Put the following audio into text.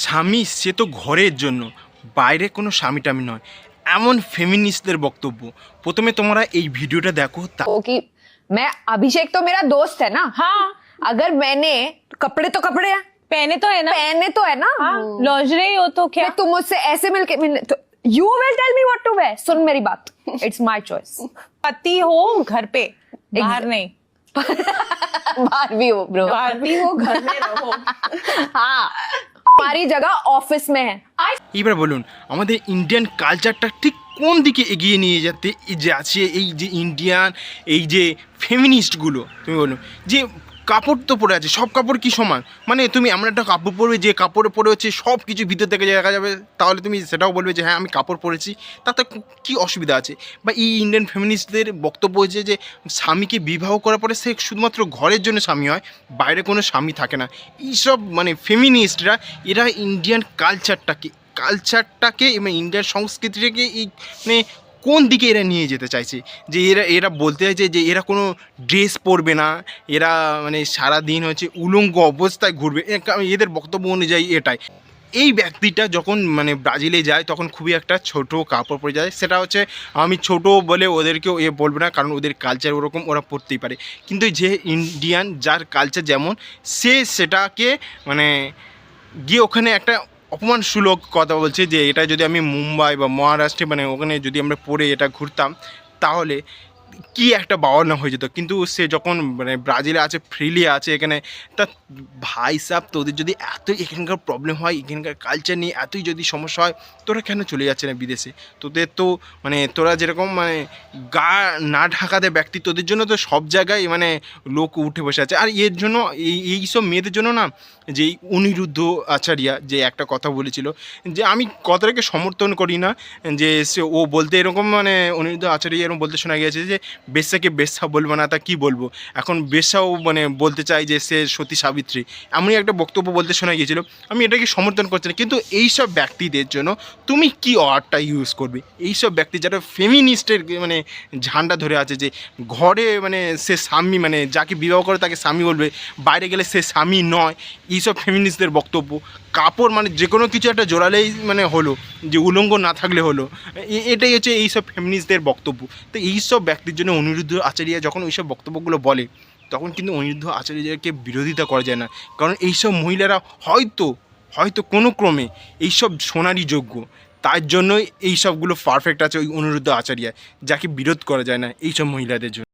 স্বামী সে তো ঘরের জন্য বাইরে কোনো স্বামী টামি নয় এমন ফেমিনিস্টদের বক্তব্য প্রথমে তোমরা এই ভিডিওটা দেখো তা हो कि मैं अभिषेक तो मेरा दोस्त है ना हाँ अगर मैंने कपड़े तो कपड़े हैं पहने तो है ना पहने तो है ना हाँ लॉजरे हो तो क्या फिर तुम मुझसे ऐसे मिलके मिलने तो you will tell me what to where सुन मेरी बात इट्स माय चॉइस पति हो घर पे बाहर नहीं बाहर भी हो ब्रो पति हो घर में रहो हाँ পারি জায়গা অফিস মে এবার বলুন, আমাদের ইন্ডিয়ান কালচারটা ঠিক কোন দিকে এগিয়ে নিয়ে যেতে আছে এই যে ইন্ডিয়ান এই যে ফেমিনিস্টগুলো তুমি বলুন, যে কাপড় তো পরে আছে, সব কাপড় কি সমান? মানে তুমি এমন একটা কাপড় পরবে যে কাপড়ে পরে হচ্ছে সব কিছু ভিতর থেকে দেখা যাবে, তাহলে তুমি সেটাও বলবে যে হ্যাঁ আমি কাপড় পরেছি। তাতে কি অসুবিধা আছে? বা এই ইন্ডিয়ান ফেমিনিস্টদের বক্তব্য হচ্ছে যে, স্বামীকে বিবাহ করার পরে সে শুধুমাত্র ঘরের জন্য স্বামী হয়, বাইরে কোনো স্বামী থাকে না। এইসব মানে ফেমিনিস্টরা এরা ইন্ডিয়ান কালচারটাকে কালচারটাকে এবং ইন্ডিয়ান সংস্কৃতিটাকে এই মানে কোন দিকে এরা নিয়ে যেতে চাইছে? যে এরা এরা বলতে চাইছে যে এরা কোনো ড্রেস পরবে না, এরা মানে সারা দিন হচ্ছে উলঙ্গ অবস্থায় ঘুরবে। এদের বক্তব্য অনুযায়ী এটাই। এই ব্যক্তিটা যখন মানে ব্রাজিলে যায়, তখন খুবই একটা ছোট কাপড় পরে যায়। সেটা হচ্ছে, আমি ছোট বলে ওদেরকেও এ বলব না, কারণ ওদের কালচার ওরকম ওরা পড়তেই পারে। কিন্তু যে ইন্ডিয়ান যার কালচার যেমন, সে সেটাকে মানে গিয়ে ওখানে একটা অপমানসুলক কথা বলছে যে, এটা যদি আমি মুম্বাই বা মহারাষ্ট্রে মানে ওখানে যদি আমরা পড়ে এটা ঘুরতাম, তাহলে কি একটা বাওয়ানা হয়ে যেত। কিন্তু সে যখন মানে ব্রাজিলে আছে, ফ্রিলি আছে এখানে, তা ভাই সাহ তোদের যদি এতই এখানকার প্রবলেম হয়, এখানকার কালচার নিয়ে এতই যদি সমস্যা হয়, তোরা কেন চলে যাচ্ছে না বিদেশে? তোদের তো মানে তোরা যেরকম মানে গা না ঢাকাতে ব্যক্তি, তোদের জন্য তো সব জায়গায় মানে লোক উঠে বসে আছে। আর এর জন্য এই এই সব মেয়েদের জন্য না, যে অনিরুদ্ধ আচার্যা যে একটা কথা বলেছিল, যে আমি কথাটাকে সমর্থন করি না, যে সে ও বলতে এরকম মানে অনিরুদ্ধ আচার্য এরকম বলতে শোনা গিয়েছে যে বেশ্যাকে বেশ্যা বলব না, তা কি বলব? এখন বেশ্যাও মানে বলতে চাই যে সে সতী সাবিত্রী। এমনই একটা বক্তব্য বলতে শোনা গিয়েছিল, আমি এটাকে সমর্থন করছি না। কিন্তু এইসব ব্যক্তিদের জন্য তুমি কি ওয়ার্ডটা ইউজ করবে? এইসব ব্যক্তি যারা ফেমিনিস্টের মানে ঝান্ডা ধরে আছে যে ঘরে মানে সে স্বামী মানে যাকে বিবাহ করে তাকে স্বামী বলবে, বাইরে গেলে সে স্বামী নয়, এইসব ফেমিনিস্টদের বক্তব্য কাপড় মানে যে কোনো কিছু একটা জোড়ালেই মানে হলো, যে উলঙ্গ না থাকলে হলো। এটাই হচ্ছে এইসব ফেমিনিস্টদের বক্তব্য। তো এইসব ব্যক্তির জন্য অনিরুদ্ধ আচার্য যখন ওইসব বক্তব্যগুলো বলে, তখন কিন্তু অনিরুদ্ধ আচার্যকে বিরোধিতা করা যায় না। কারণ এইসব মহিলারা হয়তো হয়তো কোনো ক্রমে এইসব শোনারই যোগ্য। তার জন্যই এই সবগুলো পারফেক্ট আছে ওই অনিরুদ্ধ আচার্য, যাকে বিরোধ করা যায় না এইসব মহিলাদের জন্য।